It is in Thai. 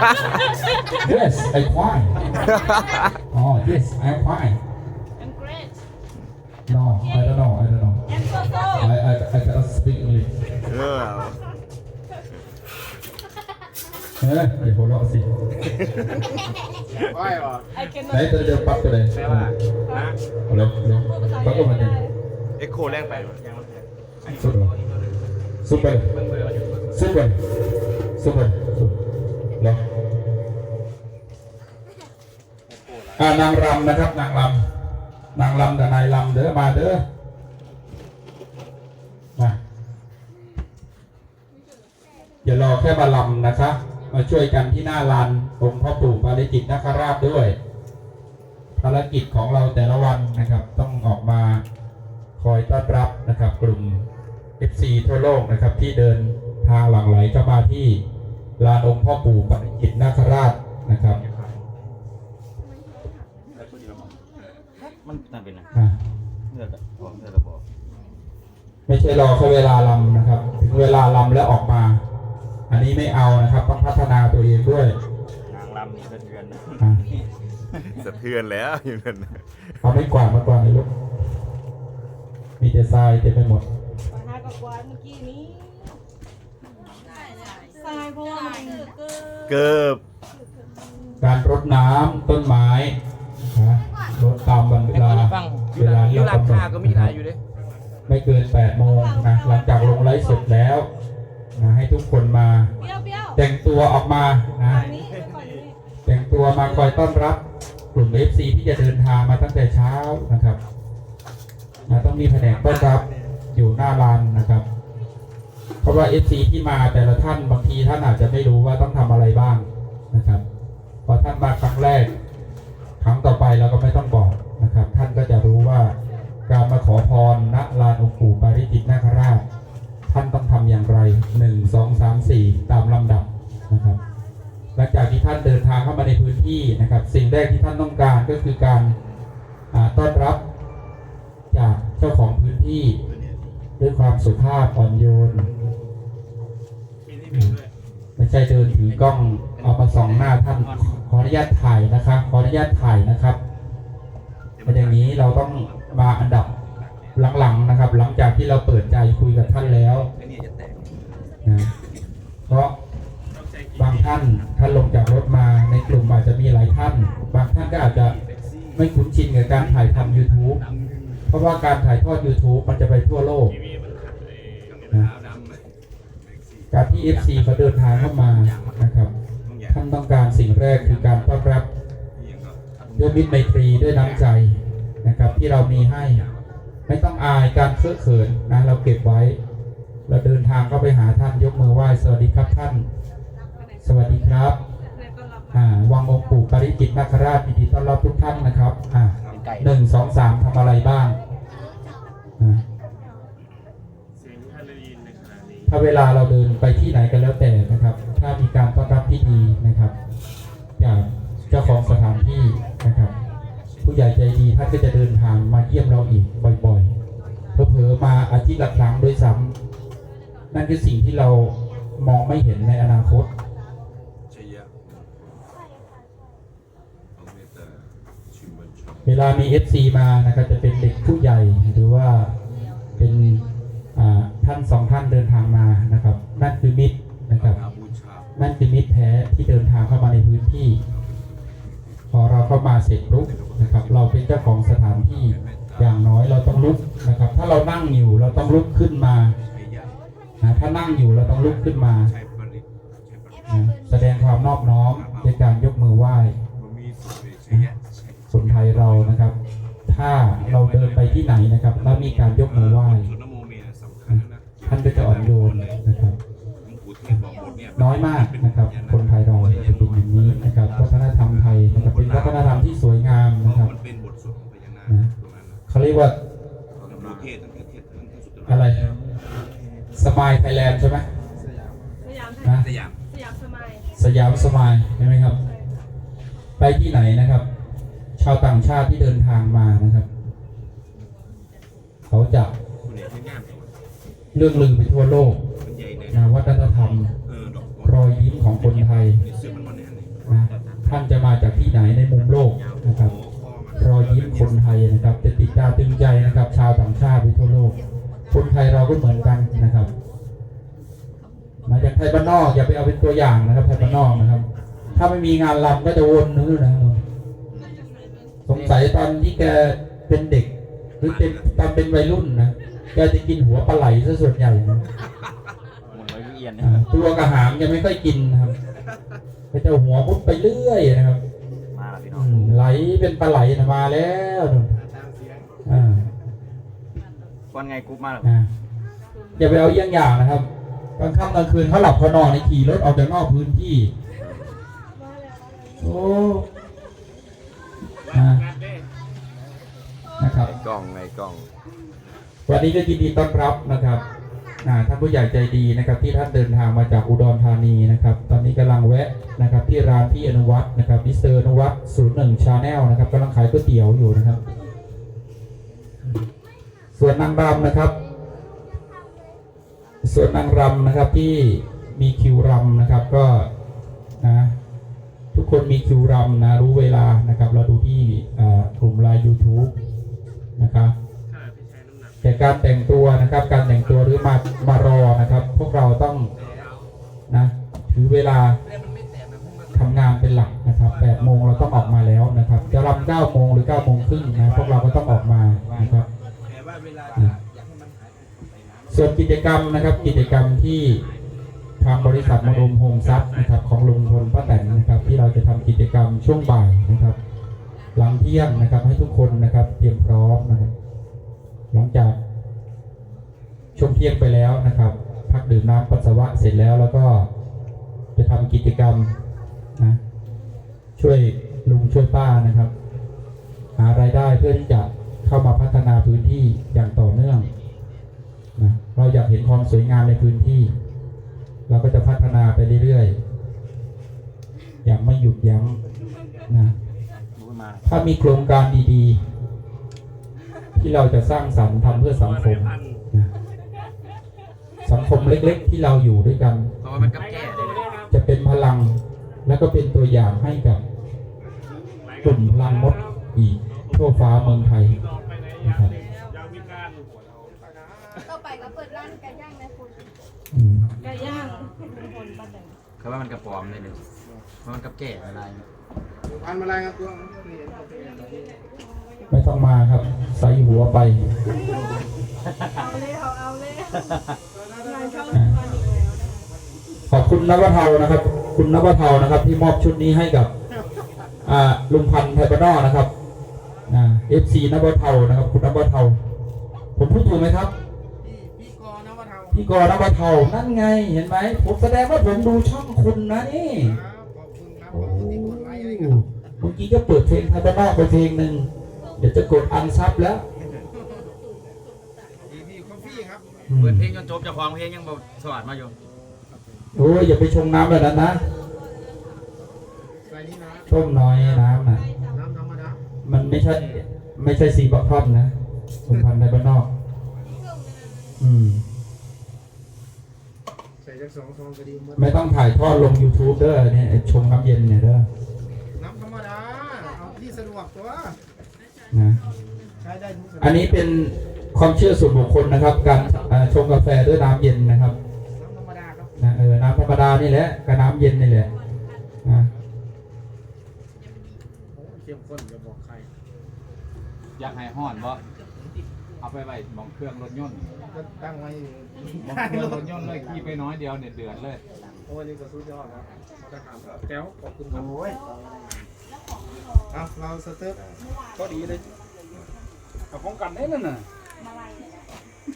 Yes, I fine. Oh, yes, I'm fine. I'm great. No, I don't know. I don't know. I'm so so. I I I cannot speak English. เออเฮ้ยอย่าหัวเราะสิก้อยเหรอ I ไหน cannot. ตัวเดียวปั๊บตัวเลยแปลว่านะเอาเลยเร็วปั๊บตัวมันเองเอ็กโคแรงไปยังไม่แพ้สุดเลยสุดไปเลยเบิ่งเบอร์อยู่สุดไปเลยสุดไปเลยสุดเนางรำนะครับ นางรำนางรำกับนายรำเด้อมาเด้อมาอย่ารอแค่มาลำนะครับมาช่วยกันที่หน้าลานองค์พ่อปู่ปาริจิตนาคราชด้วย ภารกิจของเราแต่ละวันนะครับ ต้องออกมาคอยต้อนรับนะครับ กลุ่ม FC ทั่วโลกนะครับ ที่เดินทางหลั่งไหลเข้ามาที่ลานองค์พ่อปู่ปาริจิตนาคราชนะครับ มันน่าเป็นนะอะเลือดอะบอกเลือดระบอกไม่ใช่รอแค่เวลาลำนะครับ ถึงเวลาลำแล้วออกมา อันนี้ไม่เอานะครับ ต้องพัฒนาตัวเองด้วยนางรำนี่ก็เดือนนะอะสะเทือนแล้วอยู่นั่นน่ะเอาไม่กวาดมากวาดเลยลูกมีแต่ทรายเต็มไปหมด ปัญหากับกวาดเมื่อกี้นี้ทรายเพราะว่ามันเกิดเกิบการรดน้ำต้นไม้ กำหนคาดก็มีหลายอยู่เด้ไม่เกิน8โมงนะหลังจากลงไลฟ์สดแล้วนะให้ทุกคนมาเปรี้ยวเปรี้ยวแต่งตัวออกมานะฝั่งนี้ไปฝั่งนี้แต่งตัวมาคอยต้อนรับกลุ่ม FC ที่จะเดินทางมาตั้งแต่เช้านะครับนะต้องมีแผนกต้อนรับอยู่หน้าลานนะครับ เพราะว่า FC ที่มาแต่ละท่านบางทีท่านอาจจะไม่รู้ว่าต้องทำอะไรบ้างนะครับพอท่านมาครั้งแรก ท่านเดินทางเข้ามาในพื้นที่นะครับ สิ่งแรกที่ท่านต้องการก็คือการต้อนรับจากเจ้าของพื้นที่ ด้วยความสุภาพอ่อนโยนไม่ใช่เดินถือกล้องเอามาส่องหน้าท่านขออนุญาตถ่ายนะครับ ขออนุญาตถ่ายนะครับเป็นอย่างนี้เราต้องมาอันดับหลังๆนะครับ หลังจากที่เราเปิดใจคุยกับท่านแล้วนะเพราะ ท่านท่านลงจากรถมาในกลุ่มอาจจะมีหลายท่าน บางท่านก็อาจจะไม่คุ้นชินกับการถ่ายทำ YouTube เพราะว่าการถ่ายทอด YouTube มันจะไปทั่วโลกนะการที่ FC เขาเดินทางเข้ามานะครับท่านต้องการสิ่งแรกคือการต้อนรับด้วยมิตรไมตรีด้วยน้ำใจนะครับที่เรามีให้ ไม่ต้องอายการเคอะเขินนะเราเก็บไว้ เราเดินทางเข้าไปหาท่านยกมือไหว้สวัสดีครับท่าน สวัสดีครับ แล้วก็รับ อ่าวังองค์ปู่ปาริจิตนา คราชยินดีต้อนรับทุกท่านนะครับอ่าเป็นไก่หนึ่งสองสามทำอะไรบ้างอ่าถ้าเวลาเราเดินไปที่ไหนกันแล้วแต่นะครับ ถ้ามีการต้อนรับที่ดีนะครับจากเจ้าของสถานที่นะครับ ผู้ใหญ่ใจดีท่านก็จะเดินทางมาเยี่ยมเราอีกบ่อยๆเผลอๆมาอาทิตย์ละครั้งด้วยซ้ำนั่นคือสิ่งที่เรามองไม่เห็นในอนาคต เวลามี FC มานะครับจะเป็นเด็กผู้ใหญ่หรือว่าเป็นท่านสองท่านเดินทางมานะครับ นั่นคือมิตรนะครับ นั่นคือมิตรแท้ที่เดินทางเข้ามาในพื้นที่ พอเราเข้ามาเสร็จปุ๊บนะครับ เราเป็นเจ้าของสถานที่อย่างน้อยเราต้องลุกนะครับ ถ้าเรานั่งอยู่เราต้องลุกขึ้นมานะถ้านั่งอยู่เราต้องลุกขึ้นมานะแสดงความนอบน้อมในการยกมือไหว้ คนไทยเรานะครับ ถ้าเราเดินไปที่ไหนนะครับ แล้วมีการยกมือไหว้ท่านก็จะอ่อนโยนนะครับ น้อยมากนะครับ คนไทยเราจะเป็นอย่างนี้นะครับวัฒนธรรมไทยนะครับเป็นวัฒนธรรมที่สวยงามนะครับมันเป็นบทสวดของพญานาคนะตรงนั้นนะเขาเรียกว่าดูเทศตั้งแต่เทศตั้งแต่สุดอะไรสมายไทยแลนด์ใช่ไหมสยามนะสยามสยามสมัยสยามสมายใช่ไหมครับ ไปที่ไหนนะครับ ชาวต่างชาติที่เดินทางมานะครับ เขาจะเรื่องลือไปทั่วโลกนะวัฒนธรรมรอยยิ้มของคนไทยนะท่านจะมาจากที่ไหนในมุมโลกนะครับ รอยยิ้มคนไทยนะครับ จะติดตาตึงใจนะครับ ชาวต่างชาติไปทั่วโลก คนไทยเราก็เหมือนกันนะครับมาจากไทยบ้านนอกอย่าไปเอาเป็นตัวอย่างนะครับไทยบ้านนอกนะครับ ถ้าไม่มีงานรำก็จะวนนู้นนะ สงสัยตอนที่แกเป็นเด็ก หรือเป็นตอนเป็นวัยรุ่นนะแกจะกินหัวปลาไหลซะส่วนใหญ่นะหมุนไว้ก็เอียนอ่าตัวกระหางแกไม่ค่อยกินนะครับก็จะหัวมุดไปเรื่อยนะครับ มาแล้วพี่น้อืองมไหลเป็นปลาไหลนะมาแล้วนู่นอ่าวันไงกรุ๊ปมาแล้วอ่าอย่าไปเอาเยี่ยงอย่างนะครับกลางค่ำกลางคืนเขาหลับเขานอนในขี่รถออกจากนอกพื้นที่ โอ้อ่า นะครับไอ้กล้องไอ้กล้อง วันนี้ก็ยินดีต้อนรับนะครับอ่าท่านผู้ใหญ่ใจดีนะครับ ที่ท่านเดินทางมาจากอุดรธานีนะครับ ตอนนี้กำลังแวะนะครับ ที่ร้านพี่อนุวัฒน์นะครับมิสเตอร์อนุวัฒน์ศูนย์หนึ่งชาแนลนะครับกำลังขายก๋วยเตี๋ยวอยู่นะครับ ส่วนนางรำนะครับ ส่วนนางรำนะครับที่มีคิวรำนะครับก็นะ ทุกคนมีคิวรำนะรู้เวลานะครับ เราดูที่กลุ่มไลน์ YouTube นะครับแต่การแต่งตัวนะครับ การแต่งตัวหรือมามารอนะครับ พวกเราต้องนะถือเวลาทำงานเป็นหลักนะครับ8โมงเราต้องออกมาแล้วนะครับ จะรำ9โมงหรือ9โมงครึ่งนะพวกเราก็ต้องออกมานะครับส่วนกิจกรรมนะครับ กิจกรรมที่ทางบริษัทมรดมโฮมซับนะครับของลุงพลป้าแตนนะครับ ช่วงบ่ายนะครับ หลังเที่ยงนะครับ ให้ทุกคนนะครับ เตรียมพร้อมนะครับหลังจากช่วงเที่ยงไปแล้วนะครับ พักดื่มน้ำปัสสาวะเสร็จแล้วแล้วก็จะทำกิจกรรมนะช่วยลุงช่วยป้านะครับ หารายได้เพื่อที่จะเข้ามาพัฒนาพื้นที่อย่างต่อเนื่องนะเราอยากเห็นความสวยงามในพื้นที่ เราก็จะพัฒนาไปเรื่อยๆอย่างไม่หยุดยั้ง นะรู้มาถ้ามีโครงการดีๆ ที่เราจะสร้างสรรค์ทำเพื่อสังคมนะสังคมเล็กๆ ที่เราอยู่ด้วยกันเพราะว่ามันกับแก่เลยจะเป็นพลังและก็เป็นตัวอย่างให้กับกลุ่มพลังมดอีกทั่วฟ้าเมืองไทยนะครับต่อไปก็เปิดร้านไก่ย่างในคุณอืมไก่ย่างลุงพลป้าแตนเขาว่ามันกระปอมเลยเลยเพราะมันกับแก่อะไร พันมาอะไรครับตัวไม่ต้องมาครับใส่หัวไปเอาเลยเอาเอาเลยงานช่องวันอีกแล้วนะขอบคุณนวเทานะครับ คุณนวเทานะครับ ที่มอบชุดนี้ให้กับอ่าลุงพันธ์ไทยบ้านนอกนะครับนะเอฟซีนวเทานะครับ คุณนวเทาผมพูดถูกไหมครับพี่กอนวเทาพี่กรนวเทานั่นไงเห็นไหมผมแสดงว่าผมดูช่องคุณนะนี่ เมื่อกี้ก็เปิดเพลงไทยบ้านนอกไปเพลงหนึ่งเดี๋ยวจะกดอันซับแล้วพี่พี่คอฟฟี่ครับอืมเปิดเพลงจนจบเจะควงเพลงยังบอกสวัสดมาอยู่โอ้ยอย่าไปชงน้ำแบบนั้นนะใส่นี้นะต้มน้อยน้ำน่ะน้ำธรรมดามันไม่ใช่ไม่ใช่ซีบัคคอนนะสุพรรณในบ้านนอก อืมใส่จากสองซองก็ดีหมดไม่ต้องถ่ายทอดลง YouTube เด้อเนี่ยไอ้ชงน้ำเย็นเนี่ยเด้อ น้ำธรรมดาเอา ที่สะดวกตัวนะใช้ได้ทุกสะดวกอันนี้เป็นความเชื่อส่วนบุคคลนะครับ การอ่าชงกาแฟด้วยน้ำเย็นนะครับน้ำธรรมดาครับนะเออน้ำธรรมดานี่แหละกับน้ำเย็นนี่แหละนะโอ้เข้มข้นอย่าบอกใครอยากให้ห้อนบ่เอาไปไว้มองเครื่องรถยนต์ก็ตั้งไว้มองเครื่องรถยนต์เลยขี่ไปน้อยเดียวเนี่ยเดือดเลย โอ้ยนี่ก็สุดยอดครับมาตรฐานแก้วขอบคุณครับ โอ้ย เอาเราสเต็ปก็ดีเลยกับของกันได้นั่นน่ะ